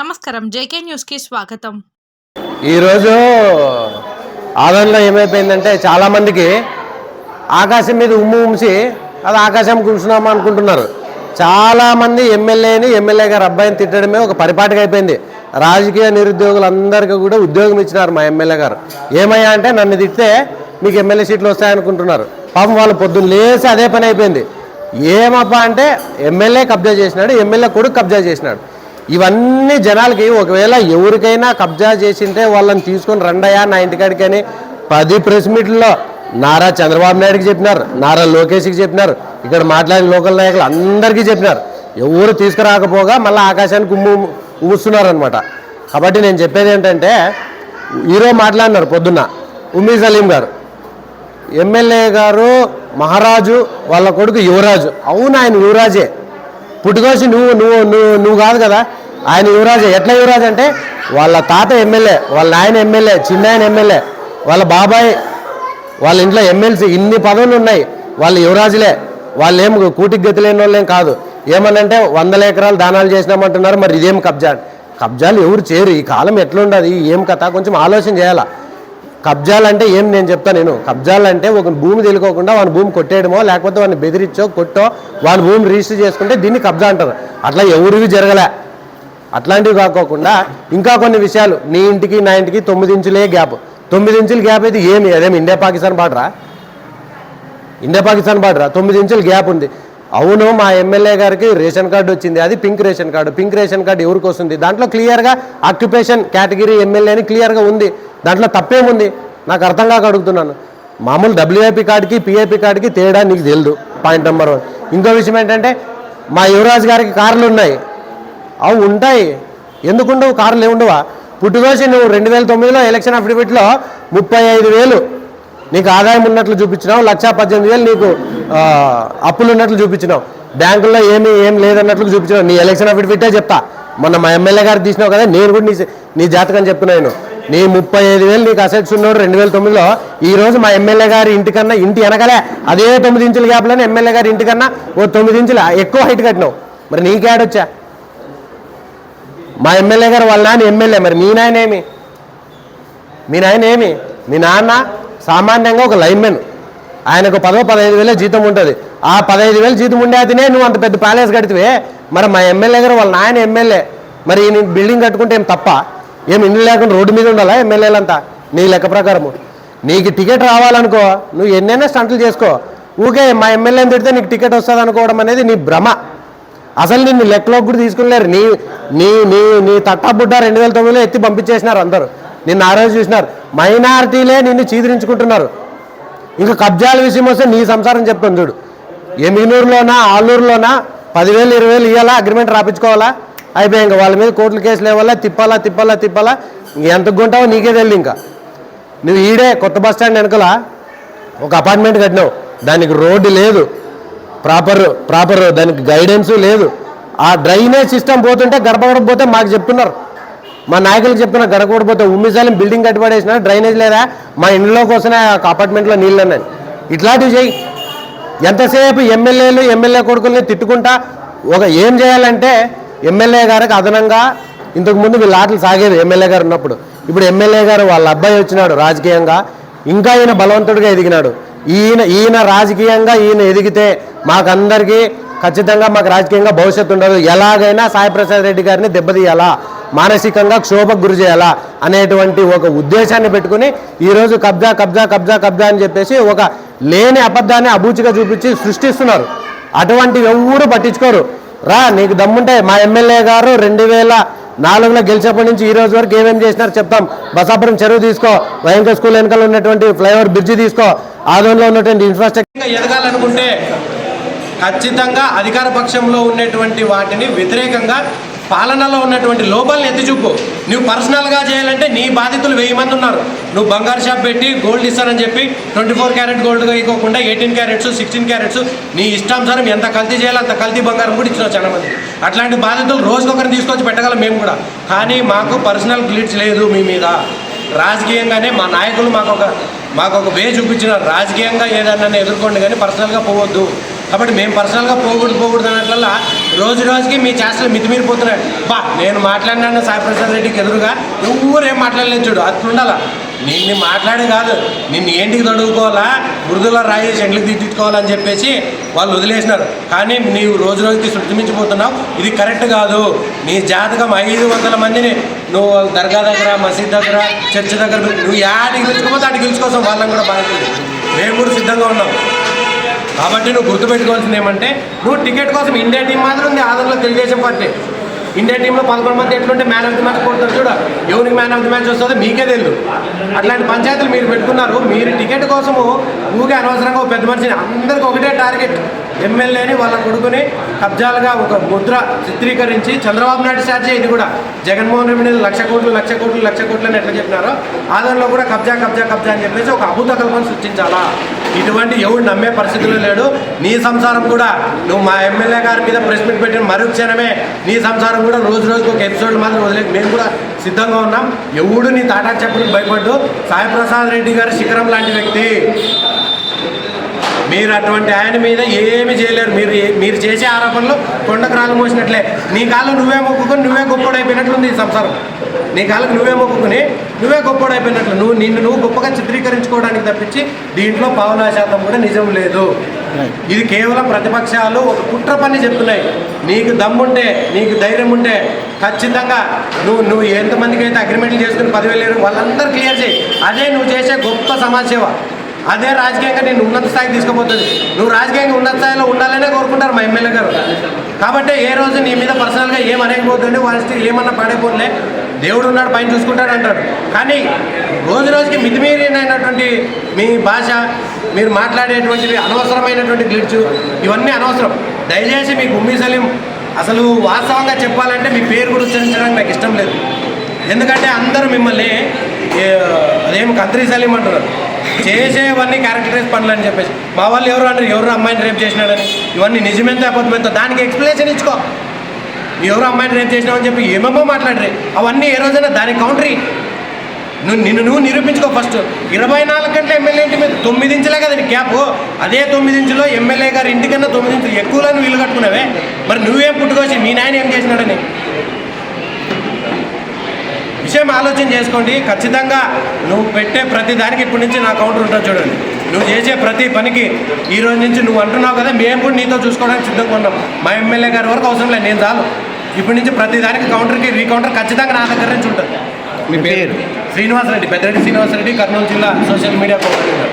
నమస్కారం. జేకే న్యూస్కి స్వాగతం. ఈరోజు ఆదంలో ఏమైపోయిందంటే చాలామందికి ఆకాశం మీద ఉమ్ము ఉంచి అది ఆకాశం కూర్చున్నామా అనుకుంటున్నారు. చాలామంది ఎమ్మెల్యేని ఎమ్మెల్యే గారు అబ్బాయిని తిట్టడమే ఒక పరిపాటిగా అయిపోయింది. రాజకీయ నిరుద్యోగులందరికీ కూడా ఉద్యోగం ఇచ్చినారు మా ఎమ్మెల్యే గారు. ఏమయ్యా అంటే నన్ను తిట్టే మీకు ఎమ్మెల్యే సీట్లు వస్తాయనుకుంటున్నారు. పాపం వాళ్ళు పొద్దున్న లేచి అదే పని అయిపోయింది. ఏమప్పా అంటే ఎమ్మెల్యే కబ్జా చేసినాడు ఎమ్మెల్యే కొడుకు కబ్జా చేసినాడు. ఇవన్నీ జనాలకి ఒకవేళ ఎవరికైనా కబ్జా చేసింటే వాళ్ళని తీసుకొని రండయా నా ఇంటికాడికి అని పది ప్రెస్ మీట్లలో నారా చంద్రబాబు నాయుడుకి చెప్పినారు నారా లోకేష్కి చెప్పినారు ఇక్కడ మాట్లాడిన లోకల్ నాయకులు అందరికీ చెప్పినారు. ఎవరు తీసుకురాకపోగా మళ్ళీ ఆకాశానికి ఉమ్ము ఊస్తున్నారు అనమాట కాబట్టి నేను చెప్పేది ఏంటంటే హీరో మాట్లాడినారు పొద్దున్న ఉమ్మీ సలీం గారు. ఎమ్మెల్యే గారు మహారాజు వాళ్ళ కొడుకు యువరాజు. అవును ఆయన యువరాజే. పుట్టుకొచ్చి నువ్వు నువ్వు నువ్వు నువ్వు కాదు కదా. ఆయన యువరాజే. ఎట్లా యువరాజు అంటే వాళ్ళ తాత ఎమ్మెల్యే వాళ్ళ నాయన ఎమ్మెల్యే చిన్నాయన ఎమ్మెల్యే వాళ్ళ బాబాయ్ వాళ్ళ ఇంట్లో ఎమ్మెల్సీ ఇన్ని పదవులు ఉన్నాయి. వాళ్ళు యువరాజులే. వాళ్ళు ఏం కూటికి గతి లేని వాళ్ళేం కాదు. ఏమనంటే వందల ఎకరాలు దానాలు చేసినామంటున్నారు మరి ఇదేం కబ్జా? కబ్జాలు ఎవరు చేయరు. ఈ కాలం ఎట్లుండదు. ఏం కథ? కొంచెం ఆలోచన చేయాలా? కబ్జాలు అంటే ఏం నేను చెప్తాను నేను? కబ్జాలు అంటే ఒక భూమి తెలుకోకుండా వాని భూమి కొట్టేయడమో లేకపోతే వాడిని బెదిరించో కొట్టో వాని భూమి రిజిస్టర్ చేసుకుంటే దీన్ని కబ్జా అంటారు. అట్లా ఎవరివి జరగలే. అట్లాంటివి కాకోకుండా ఇంకా కొన్ని విషయాలు. నీ ఇంటికి నా ఇంటికి తొమ్మిది ఇంచులే గ్యాప్. తొమ్మిది ఇంచుల గ్యాప్ అయితే ఏమి? అదేమి ఇండియా పాకిస్తాన్ బార్డరా? ఇండియా పాకిస్తాన్ బార్డరా? తొమ్మిది ఇంచుల గ్యాప్ ఉంది. అవును మా ఎమ్మెల్యే గారికి రేషన్ కార్డు వచ్చింది. అది pink ration card. Pink ration card ఎవరికి వస్తుంది? దాంట్లో క్లియర్గా ఆక్యుపేషన్ కేటగిరీ ఎమ్మెల్యే అని క్లియర్గా ఉంది. దాంట్లో తప్పేముంది నాకు అర్థం కాక అడుగుతున్నాను. మామూలు డబ్ల్యూఐపీ కార్డుకి పిఐపి కార్డుకి తేడా నీకు తెలియదు పాయింట్ నెంబర్ వన్. ఇంకో విషయం ఏంటంటే మా యువరాజ్ గారికి కార్లు ఉన్నాయి. అవి ఉంటాయి. ఎందుకుండవు కార్లు ఏముండవా పుట్టుకోసి నువ్వు రెండు వేల తొమ్మిదిలో ఎలక్షన్ అఫిడవిట్లో ముప్పై ఐదు వేలు. నీకు ఆదాయం ఉన్నట్లు చూపించినావు లక్ష పద్దెనిమిది వేలు నీకు అప్పులు ఉన్నట్లు చూపించినావు. బ్యాంకుల్లో ఏమి ఏం లేదన్నట్లు చూపించినావు. నీ ఎలక్షన్ అఫిడవిటే చెప్తా. మొన్న మా ఎమ్మెల్యే గారు తీసినావు కదా నేను కూడా నీ నీ జాతకం చెప్తున్నాను నీ ముప్పై ఐదు వేలు నీకు అసెట్స్ ఉన్నాడు రెండు వేల తొమ్మిదిలో. ఈ రోజు మా ఎమ్మెల్యే గారి ఇంటికన్నా ఇంటి వెనకలే అదే తొమ్మిది ఇంచుల గ్యాప్లోనే ఎమ్మెల్యే గారి ఇంటికన్నా ఓ తొమ్మిది ఇంచులు ఎక్కువ హైట్ కట్టినావు. మరి నీకేడొచ్చా మా ఎమ్మెల్యే గారు వాళ్ళ నాన్న ఎమ్మెల్యే మరి మీ నాయన ఏమి? మీ నాయన ఏమి? మీ నాన్న సామాన్యంగా ఒక లైన్మెన్. ఆయనకు పదో పదహైదు వేలే జీతం ఉంటుంది. ఆ పదహైదు వేలు జీతం ఉండే అతనే నువ్వు అంత పెద్ద ప్యాలెస్ కడితే మరి మా ఎమ్మెల్యే గారు వాళ్ళ నాయన ఎమ్మెల్యే. మరి ఈయన బిల్డింగ్ కట్టుకుంటే ఏం తప్ప? ఏం ఇండ్లు లేకుండా రోడ్డు మీద ఉండాలా ఎమ్మెల్యేలంతా? నీ లెక్క ప్రకారము. నీకు టికెట్ రావాలనుకో నువ్వు ఎన్నైనా స్టంట్లు చేసుకో. ఊకే మా ఎమ్మెల్యేని తిడితే నీకు టికెట్ వస్తుంది అనుకోవడం అనేది నీ భ్రమ. అసలు నిన్ను లెక్కలోకి కూడా తీసుకున్నారు నీ నీ నీ నీ తట్టా బుడ్డ రెండు వేల తొమ్మిదిలో ఎత్తి పంపించేసినారు అందరూ. నిన్ను ఆ రోజు చూసినారు. మైనారిటీలే నిన్ను చీదరించుకుంటున్నారు. ఇంకా కబ్జాల విషయం వస్తే నీ సంసారం చెప్తాను చూడు. ఎమిగినూరులోనా ఆలూరులోనా పదివేలు ఇరవై వేలు ఇవ్వాలా అగ్రిమెంట్ రాపించుకోవాలా? అయిపోయి ఇంకా వాళ్ళ మీద కోర్టుల కేసులు ఇవ్వాలా తిప్పాలా తిప్పాలా తిప్పాలా? ఎంత గుంటావో నీకే తెలియదు ఇంకా. నువ్వు ఈడే కొత్త బస్ స్టాండ్ వెనకల ఒక అపార్ట్మెంట్ కట్టినావు. దానికి రోడ్డు లేదు. ప్రాపర్ ప్రాపర్ దానికి గైడెన్స్ లేదు. ఆ డ్రైనేజ్ సిస్టమ్ పోతుంటే గడపకూడకపోతే మాకు చెప్తున్నారు. మా నాయకులకు చెప్తున్నారు గడపకపోతే ఉమ్మిసాలం బిల్డింగ్ కట్టిపడేసిన డ్రైనేజ్ లేదా? మా ఇంట్లోకి వస్తున్నాయి ఆ అపార్ట్మెంట్లో నీళ్ళు అన్నాయి ఇట్లాంటివి చేయి. ఎంతసేపు ఎమ్మెల్యేలు ఎమ్మెల్యే కొడుకుల్ని తిట్టుకుంటా ఒక ఏం చేయాలంటే ఎమ్మెల్యే గారికి అదనంగా ఇంతకు ముందు వీళ్ళ ఆటలు సాగేది ఎమ్మెల్యే గారు ఉన్నప్పుడు. ఇప్పుడు ఎమ్మెల్యే గారు వాళ్ళ అబ్బాయి వచ్చినాడు రాజకీయంగా. ఇంకా ఈయన బలవంతుడిగా ఎదిగినాడు. ఈయన ఈయన రాజకీయంగా ఈయన ఎదిగితే మాకందరికీ ఖచ్చితంగా మాకు రాజకీయంగా భవిష్యత్తు ఉండదు. ఎలాగైనా సాయిప్రసాద్ రెడ్డి గారిని దెబ్బతీయాలా? మానసికంగా క్షోభకు గురి చేయాలా? అనేటువంటి ఒక ఉద్దేశాన్ని పెట్టుకుని ఈరోజు కబ్జా కబ్జా కబ్జా కబ్జా అని చెప్పేసి ఒక లేని అబద్ధాన్ని అబూచిగా చూపించి సృష్టిస్తున్నారు. అటువంటి ఎవరు పట్టించుకోరు. రా నీకు దమ్ముంటే మా ఎమ్మెల్యే గారు రెండు వేల నాలుగులో గెలిచినప్పటి నుంచి ఈ రోజు వరకు ఏమేమి చేసినారు చెప్తాం. బసాపురం చెరువు తీసుకో వైఎంకే స్కూల్ వెనకాల ఉన్నటువంటి ఫ్లైఓవర్ బ్రిడ్జి తీసుకో ఆదంలో ఉన్నటువంటి ఇన్ఫ్రాస్ట్రక్చర్ ఎదగాలనుకుంటే ఖచ్చితంగా అధికార పక్షంలో ఉన్నటువంటి వాటిని వ్యతిరేకంగా పాలనలో ఉన్నటువంటి లోపాలను ఎత్తి చూపు. నువ్వు పర్సనల్గా చేయాలంటే నీ బాధితులు వెయ్యి మంది ఉన్నారు. నువ్వు బంగారు షాప్ పెట్టి గోల్డ్ ఇస్తానని చెప్పి ట్వంటీ ఫోర్ క్యారెట్ గోల్డ్ ఇవ్వకుండా ఎయిటీన్ క్యారెట్స్ సిక్స్టీన్ క్యారెట్స్ నీ ఇష్టానుసారం ఎంత కల్తీ చేయాలో అంత కల్తీ బంగారం కూడా ఇచ్చినావు చాలా మంది అట్లాంటి బాధితులు రోజుకొకరిని తీసుకొచ్చి పెట్టగలం మేము కూడా. కానీ మాకు పర్సనల్ గ్లిట్స్ లేదు మీ మీద. రాజకీయంగానే మా నాయకులు మాకు ఒక మాకు ఒక వే చూపించినారు రాజకీయంగా ఏదన్నా ఎదుర్కోండి కానీ పర్సనల్గా పోవద్దు. కాబట్టి మేము పర్సనల్గా పోకూడదు పోకూడదు అన్నట్లల్లా రోజు రోజుకి మీ చేష్టలు మితిమీరిపోతున్నాయి. బా నేను మాట్లాడినాను సాయి ప్రసాద్ రెడ్డికి ఎదురుగా. ఎవరేం మాట్లాడలేదు చూడు అట్లుండాలా నిన్ను మాట్లాడే కాదు నిన్ను ఏంటికి తడుగుకోవాలా మృదులో రాయేసి ఎండ్లకి తిట్టించుకోవాలని చెప్పేసి వాళ్ళు వదిలేసినారు. కానీ నీవు రోజు రోజుకి శృతిమించిపోతున్నావు. ఇది కరెక్ట్ కాదు. నీ జాతకం ఐదు వందల మందిని నువ్వు దర్గా దగ్గర మసీద్ దగ్గర చర్చ్ దగ్గర నువ్వు యాడికి పిలుచుకోపోతే అడిగి పిలుచుకోసం వాళ్ళని కూడా బాగుంటుంది మేము కూడా సిద్ధంగా ఉన్నాం. కాబట్టి నువ్వు గుర్తుపెట్టుకోవాల్సింది ఏమంటే నువ్వు టికెట్ కోసం ఇండియా టీం మాత్రం ఉంది ఆంధ్రలో తెలుగుదేశం పార్టీ. ఇండియా టీంలో పదకొండు మంది ఎట్లుంటే మ్యాన్ ఆఫ్ ది మ్యాచ్ కొడతారు చూడ. ఎవరికి మ్యాన్ ఆఫ్ ది మ్యాచ్ వస్తుందో మీకే తెలియదు అట్లాంటి పంచాయతీలు మీరు పెట్టుకున్నారు మీరు టికెట్ కోసము ఊగే అనవసరంగా ఒక పెద్ద మనిషిని అందరికి ఒకటే టార్గెట్ ఎమ్మెల్యేని వాళ్ళ కొడుకుని కబ్జాలుగా ఒక ముద్ర చిత్రీకరించి చంద్రబాబు నాయుడు స్టార్ట్ ఇది కూడా. జగన్మోహన్ రెడ్డి మీద లక్ష కోట్లు లక్ష కోట్లు లక్ష కోట్లు అని ఎట్లా చెప్పినారో ఆదంలో కూడా కబ్జా కబ్జా కబ్జా అని చెప్పేసి ఒక అభూత కల్పన సృష్టించాలా? ఇటువంటి ఎవడు నమ్మే పరిస్థితుల్లో లేడు. నీ సంసారం కూడా నువ్వు మా ఎమ్మెల్యే గారి మీద ప్రెస్ మీట్ పెట్టిన మరుక్షణమే నీ సంసారం కూడా రోజు రోజుకు ఒక ఎపిసోడ్ మాత్రం వదిలేదు. మేము కూడా సిద్ధంగా ఉన్నాం. ఎవడు నీ తాటా చెప్పులకు భయపడ్డు. సాయిప్రసాద్ రెడ్డి గారు శిఖరం లాంటి వ్యక్తి. మీరు అటువంటి ఆయన మీద ఏమి చేయలేరు. మీరు మీరు చేసే ఆరోపణలు కొండకు రాళ్ళు మోసినట్లే. నీ కాళ్ళు నువ్వే మొక్కుకొని నువ్వే గొప్పడైపోయినట్లుంది ఈ సంసారం. నీ కాళ్ళకు నువ్వే మొక్కుకొని నువ్వే గొప్పోడైపోయినట్లు నువ్వు నిన్ను నువ్వు గొప్పగా చిత్రీకరించుకోవడానికి తప్పించి దీంట్లో పావులా శాతం కూడా నిజం లేదు. ఇది కేవలం ప్రతిపక్షాలు ఒక కుట్ర పని చెప్తున్నాయి. నీకు దమ్ముంటే నీకు ధైర్యం ఉంటే ఖచ్చితంగా నువ్వు నువ్వు ఎంతమందికి అయితే అగ్రిమెంట్లు చేసుకుని పదివేలు వాళ్ళందరూ క్లియర్ చేయి. అదే నువ్వు చేసే గొప్ప సమాజ సేవ అదే రాజకీయంగా నేను ఉన్నత స్థాయికి తీసుకుపోతుంది. నువ్వు రాజకీయంగా ఉన్నత స్థాయిలో ఉండాలనే కోరుకుంటారు మా ఎమ్మెల్యే గారు. కాబట్టి ఏ రోజు నీ మీద పర్సనల్గా ఏం అనేకపోతుండే వాళ్ళకి ఏమన్నా పడైపోలే దేవుడు ఉన్నాడు పైన చూసుకుంటాడు అంటాడు కానీ రోజు రోజుకి మితిమీరినటువంటి మీ భాష మీరు మాట్లాడేటువంటి అనవసరమైనటువంటి గ్లిడ్స్ ఇవన్నీ అనవసరం. దయచేసి మీకు ఉమ్మీ సలీం అసలు వాస్తవంగా చెప్పాలంటే మీ పేరు కూడా ఉచ్చరించడానికి నాకు ఇష్టం లేదు. ఎందుకంటే అందరూ మిమ్మల్ని అదేం కంత్రి సలీం అంటున్నారు. చేసేవన్నీ క్యారెక్టరైజ్ పనులు అని చెప్పేసి. మా వాళ్ళు ఎవరు అంటారు ఎవరు అమ్మాయిని రేపు చేసినాడని. ఇవన్నీ నిజమెంత అబద్ధమెంత. దానికి ఎక్స్ప్లెనేషన్ ఇచ్చుకో. ఎవరో అమ్మాయిని రేపు చేసినావని చెప్పి ఏమేమో మాట్లాడరే. అవన్నీ ఏ రోజైనా దాని కౌంటరీ. నువ్వు నిన్ను నువ్వు నిరూపించుకో ఫస్ట్. ఇరవై నాలుగు గంటల ఎమ్మెల్యే ఇంటి మీద తొమ్మిది ఇంచులే కదా నీ క్యాప్. అదే తొమ్మిది ఇంచులో ఎమ్మెల్యే గారి ఇంటికన్నా తొమ్మిది ఇంచులు ఎక్కువలో నువ్వు ఇల్లు కట్టుకున్నావే. మరి నువ్వేం పుట్టుకొచ్చి మీ నాయన ఏం చేసినాడని? విషయం ఆలోచన చేసుకోండి. ఖచ్చితంగా నువ్వు పెట్టే ప్రతి దానికి ఇప్పటి నుంచి నా కౌంటర్ ఉంటుంది చూడండి. నువ్వు చేసే ప్రతి పనికి ఈ రోజు నుంచి నువ్వు అంటున్నావు కదా మేము కూడా నీతో చూసుకోవడానికి సిద్ధంగా ఉన్నాం. మా ఎమ్మెల్యే గారి వరకు అవసరం లేదు నేను చాలు. ఇప్పటి నుంచి ప్రతి దానికి కౌంటర్కి రీకౌంటర్ ఖచ్చితంగా నా దగ్గర నుంచి ఉంటుంది. మీ పేరు? శ్రీనివాసరెడ్డి పెద్దరెడ్డి శ్రీనివాసరెడ్డి కర్నూలు జిల్లా సోషల్ మీడియా కోఆర్డినేటర్.